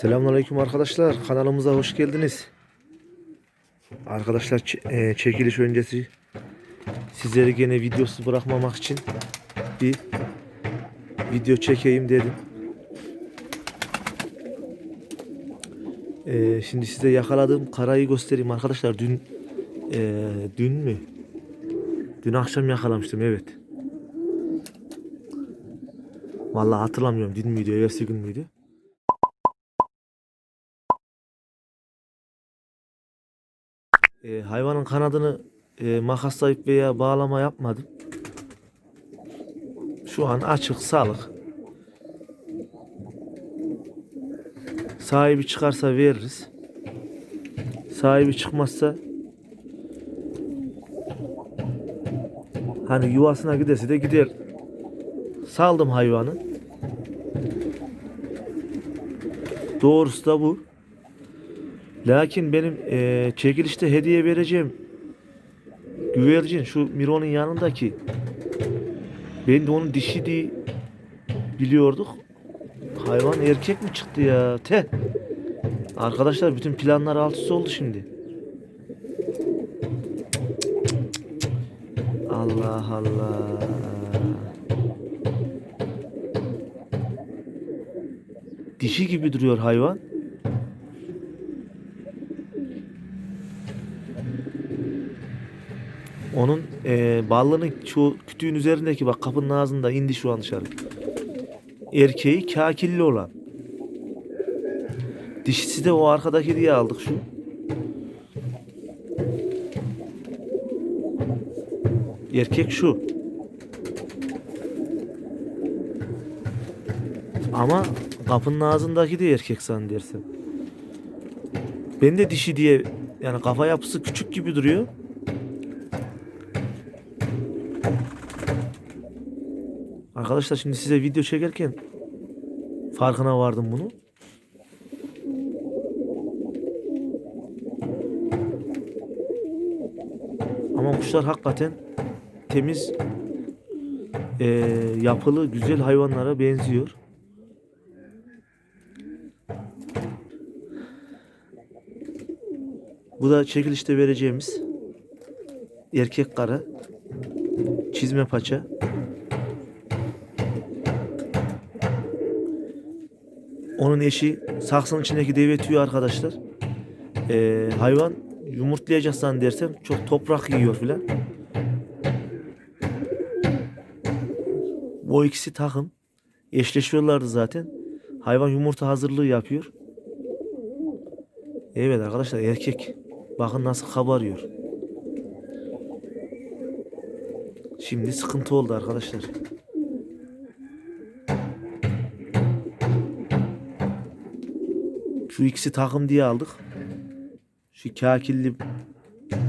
Selamünaleyküm arkadaşlar. Kanalımıza hoş geldiniz. Arkadaşlar e, çekiliş öncesi sizleri gene videosuz bırakmamak için bir video çekeyim dedim. E, şimdi size yakaladığım karayı göstereyim arkadaşlar. Dün e, dün mü? Dün akşam yakalamıştım evet. Vallahi hatırlamıyorum. Dün müydü, evvelsi gün müydü? E, hayvanın kanadını e, makaslayıp veya bağlama yapmadım. Şu an açık, sağlık. Sahibi çıkarsa veririz. Sahibi çıkmazsa hani yuvasına giderse de gider. Saldım hayvanı. Doğrusu da bu. Lakin benim eee, çekilişte hediye vereceğim güvercin şu Miro'nun yanındaki ben de onun dişi diye biliyorduk. Hayvan erkek mi çıktı ya? Te. Arkadaşlar bütün planlar alt üst oldu şimdi. Allah Allah. Dişi gibi duruyor hayvan. Onun eee ballının şu kütüğün üzerindeki bak kapının ağzında indi şu an dışarı. Erkeği kakilli olan. Dişisi de o arkadaki diye aldık şu. Erkek şu. Ama kapının ağzındaki de erkek zannedersem. Ben de dişi diye yani kafa yapısı küçük gibi duruyor. Arkadaşlar şimdi size video çekerken farkına vardım bunu. Ama kuşlar hakikaten temiz, eee, yapılı, güzel hayvanlara benziyor. Bu da çekilişte vereceğimiz erkek kara çizme paça. Onun eşi saksının içindeki deve tüyü arkadaşlar. Ee, hayvan yumurtlayacak zannedersem çok toprak yiyor filan. O ikisi takım. Eşleşiyorlardı zaten. Hayvan yumurta hazırlığı yapıyor. Evet arkadaşlar erkek. Bakın nasıl kabarıyor. Şimdi sıkıntı oldu arkadaşlar. Şu ikisi takım diye aldık. Şu kakilli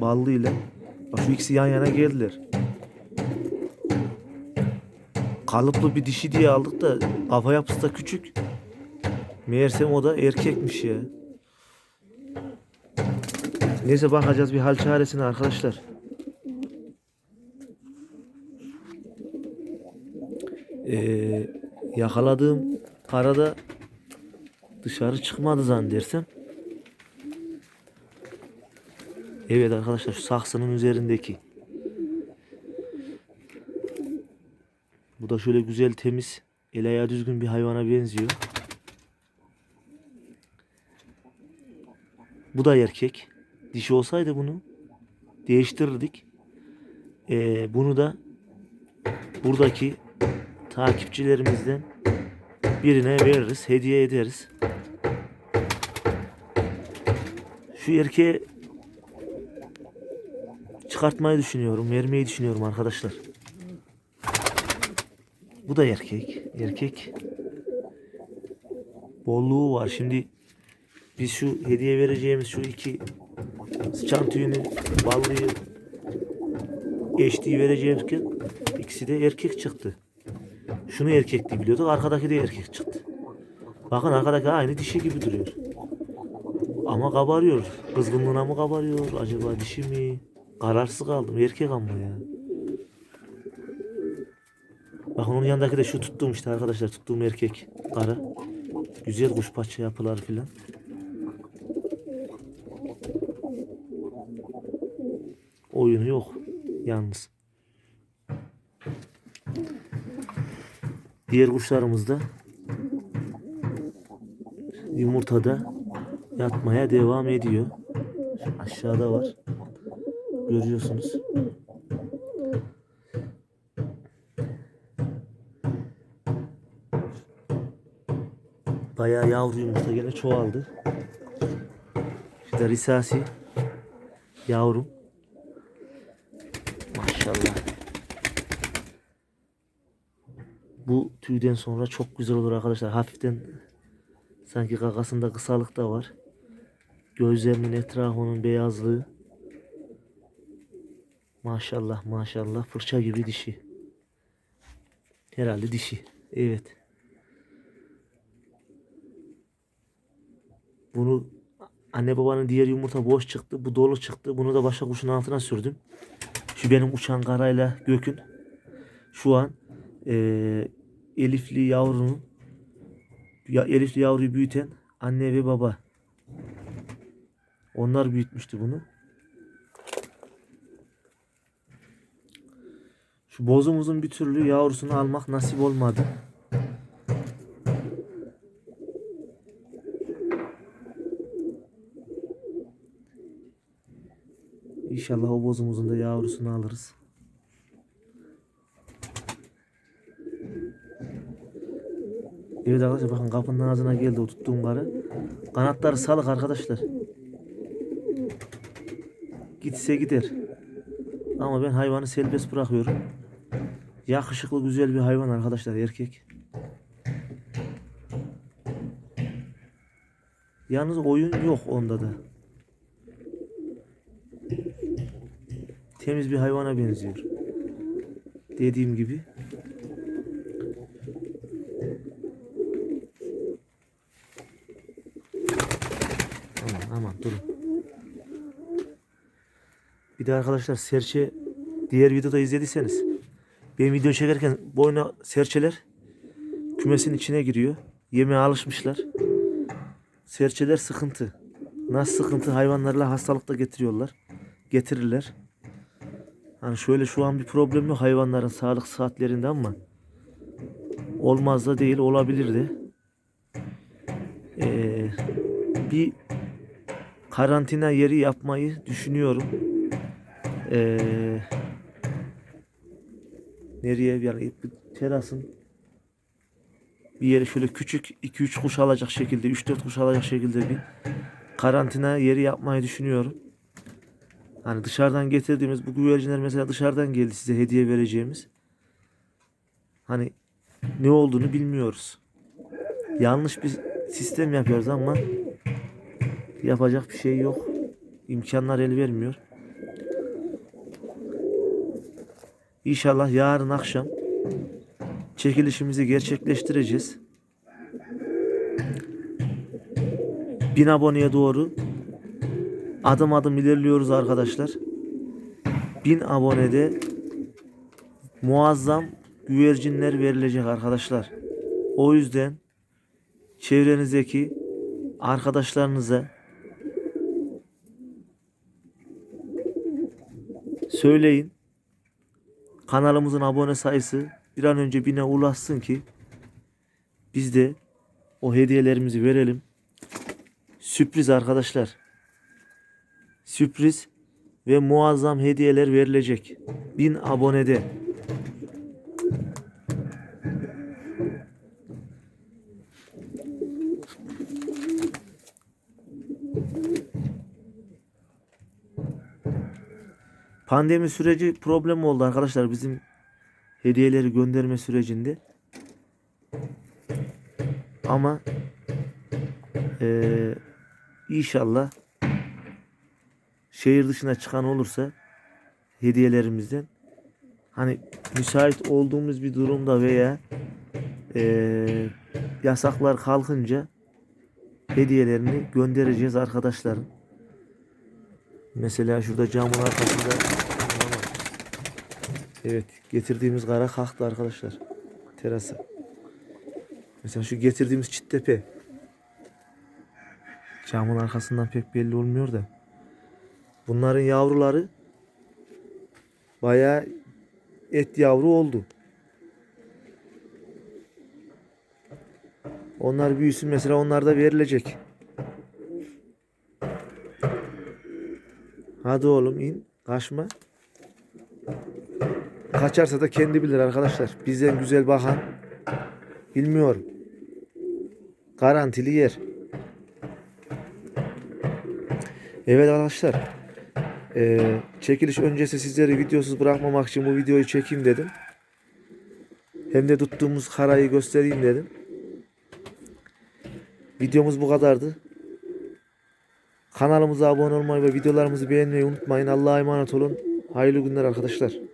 ballıyla. Bak şu ikisi yan yana geldiler. Kalıplı bir dişi diye aldık da kafa yapısı da küçük. Meğersem o da erkekmiş ya. Neyse bakacağız bir hal çaresine arkadaşlar. Ee, yakaladığım karada dışarı çıkmadı zannedersem. Evet arkadaşlar şu saksının üzerindeki. Bu da şöyle güzel temiz, el ayağı düzgün bir hayvana benziyor. Bu da erkek. Dişi olsaydı bunu değiştirirdik. Ee, bunu da buradaki takipçilerimizden birine veririz, hediye ederiz. Şu erkeğe çıkartmayı düşünüyorum, vermeyi düşünüyorum arkadaşlar. Bu da erkek. Erkek bolluğu var. Şimdi biz şu hediye vereceğimiz şu iki sıçan tüyünü, ballıyı, eşliği vereceğimizken ikisi de erkek çıktı. Şunu erkek diye biliyorduk. Arkadaki de erkek çıktı. Bakın arkadaki aynı dişi gibi duruyor. Ama kabarıyor. Kızgınlığına mı kabarıyor? Acaba dişi mi? Kararsız kaldım. Erkek ama ya. Bakın onun yanındaki de şu tuttuğum işte arkadaşlar. Tuttuğum erkek. Kara. Güzel kuşpaça yapılar filan. Oyunu yok yalnız. Diğer kuşlarımız da yumurtada yatmaya devam ediyor. Aşağıda var. Görüyorsunuz. Bayağı yavru yumurta gene çoğaldı. İşte risasi yavrum. Maşallah. Bu tüyden sonra çok güzel olur arkadaşlar. Hafiften sanki kakasında kısalık da var. Gözlerinin etrafının beyazlığı. Maşallah maşallah fırça gibi dişi. Herhalde dişi. Evet. Bunu anne babanın diğer yumurta boş çıktı. Bu dolu çıktı. Bunu da başka kuşun altına sürdüm. Şu benim uçan karayla gökün. Şu an eee, Elifli yavrunun ya Elifli yavruyu büyüten anne ve baba. Onlar büyütmüştü bunu. Şu bozumuzun bir türlü yavrusunu almak nasip olmadı. İnşallah o bozumuzun da yavrusunu alırız. Evet arkadaşlar bakın kapının ağzına geldi o tuttuğum karı. Kanatları salık arkadaşlar. Gitse gider. Ama ben hayvanı serbest bırakıyorum. Yakışıklı güzel bir hayvan arkadaşlar erkek. Yalnız oyun yok onda da. Temiz bir hayvana benziyor. Dediğim gibi. Aman durun. Bir de arkadaşlar serçe diğer videoda izlediyseniz benim video çekerken boyuna serçeler kümesin içine giriyor. Yemeğe alışmışlar. Serçeler sıkıntı. Nasıl sıkıntı hayvanlarla hastalık da getiriyorlar. Getirirler. Hani şöyle şu an bir problem yok hayvanların sağlık saatlerinde ama olmaz da değil olabilir de. Ee, bir karantina yeri yapmayı düşünüyorum. Ee, nereye yani bir terasın bir yere şöyle küçük 2-3 kuş alacak şekilde 3-4 kuş alacak şekilde bir karantina yeri yapmayı düşünüyorum. Hani dışarıdan getirdiğimiz bu güvercinler mesela dışarıdan geldi size hediye vereceğimiz. Hani ne olduğunu bilmiyoruz. Yanlış bir sistem yapıyoruz ama yapacak bir şey yok. İmkanlar el vermiyor. İnşallah yarın akşam çekilişimizi gerçekleştireceğiz. Bin aboneye doğru adım adım ilerliyoruz arkadaşlar. Bin abonede muazzam güvercinler verilecek arkadaşlar. O yüzden çevrenizdeki arkadaşlarınıza söyleyin. Kanalımızın abone sayısı bir an önce bine ulaşsın ki biz de o hediyelerimizi verelim. Sürpriz arkadaşlar. Sürpriz ve muazzam hediyeler verilecek. 1000 abonede. Pandemi süreci problem oldu arkadaşlar bizim hediyeleri gönderme sürecinde. Ama eee inşallah şehir dışına çıkan olursa hediyelerimizden hani müsait olduğumuz bir durumda veya eee, yasaklar kalkınca hediyelerini göndereceğiz arkadaşlarım. Mesela şurada camın arkasında Evet getirdiğimiz kara kalktı arkadaşlar terasa. Mesela şu getirdiğimiz çittepe Camın arkasından pek belli olmuyor da. Bunların yavruları bayağı et yavru oldu. Onlar büyüsün mesela onlar da verilecek. Hadi oğlum in. Kaçma. Kaçarsa da kendi bilir arkadaşlar. Bizden güzel bakan bilmiyorum. Garantili yer. Evet arkadaşlar. Ee, çekiliş öncesi sizleri videosuz bırakmamak için bu videoyu çekeyim dedim. Hem de tuttuğumuz karayı göstereyim dedim. Videomuz bu kadardı. Kanalımıza abone olmayı ve videolarımızı beğenmeyi unutmayın. Allah'a emanet olun. Hayırlı günler arkadaşlar.